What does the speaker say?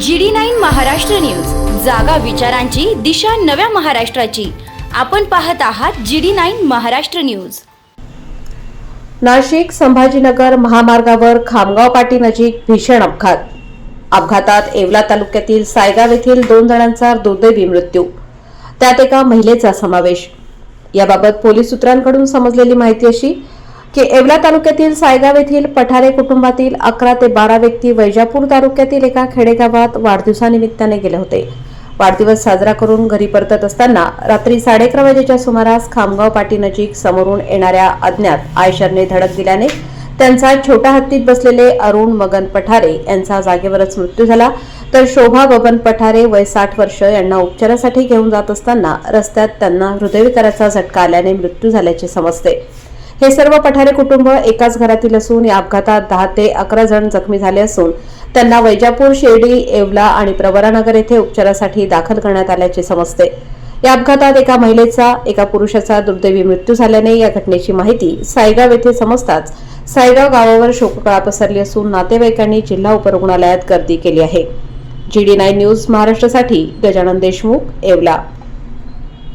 G D nine Maharashtra news. जागा विचारांची दिशा नव्या महाराष्ट्राची. आपण पाहत आहात G D nine Maharashtra news. Nashik Sambhajinagar महामार्गावर खामगाव पाटी नजीक भीषण अपघात. अपघातात येवला तालुक्यातील सायगाव येथील दोन जणांचा दुर्दैवी मृत्यू. त्यात एका महिलेचा समावेश. याबाबत पोलीस सूत्रांकडून समजलेली माहिती अशी की येवला तालुक्यातील सायगाव येथील पठारे कुटुंबातील अकरा ते बारा व्यक्ती वैजापूर तालुक्यातील एका खेडेगावात वाढदिवसानिमित्ताने गेले होते. वाढदिवस साजरा करून घरी परतत असताना रात्री साडे अकरा वाजेच्या सुमारास खामगाव पाटी नजीक समोरून येणाऱ्या अज्ञात आयशरने धडक दिल्याने त्यांचा छोट्या हत्तीत बसलेले अरुण मगन पठारे यांचा जागेवरच मृत्यू झाला. तर शोभा बबन पठारे वय साठ वर्ष यांना उपचारासाठी घेऊन जात असताना रस्त्यात त्यांना हृदयविकाराचा झटका आल्याने मृत्यू झाल्याचे समजते. हे सर्व पठारे कुटुंब एकाच घरातील असून या अपघातात दहा ते अकरा जण जखमी झाले असून त्यांना वैजापूर शिर्डी येवला आणि प्रवरानगर येथे उपचारासाठी दाखल करण्यात आल्याचे समजते. या अपघातात एका महिलेचा एका पुरुषाचा दुर्दैवी मृत्यू झाल्याने या घटनेची माहिती सायगाव येथे समजताच सायगाव गावावर शोककळा पसरली असून नातेवाईकांनी जिल्हा उपरुग्णालयात गर्दी केली आहे. जी डी नाईन न्यूज महाराष्ट्रासाठी गजानन देशमुख येवला.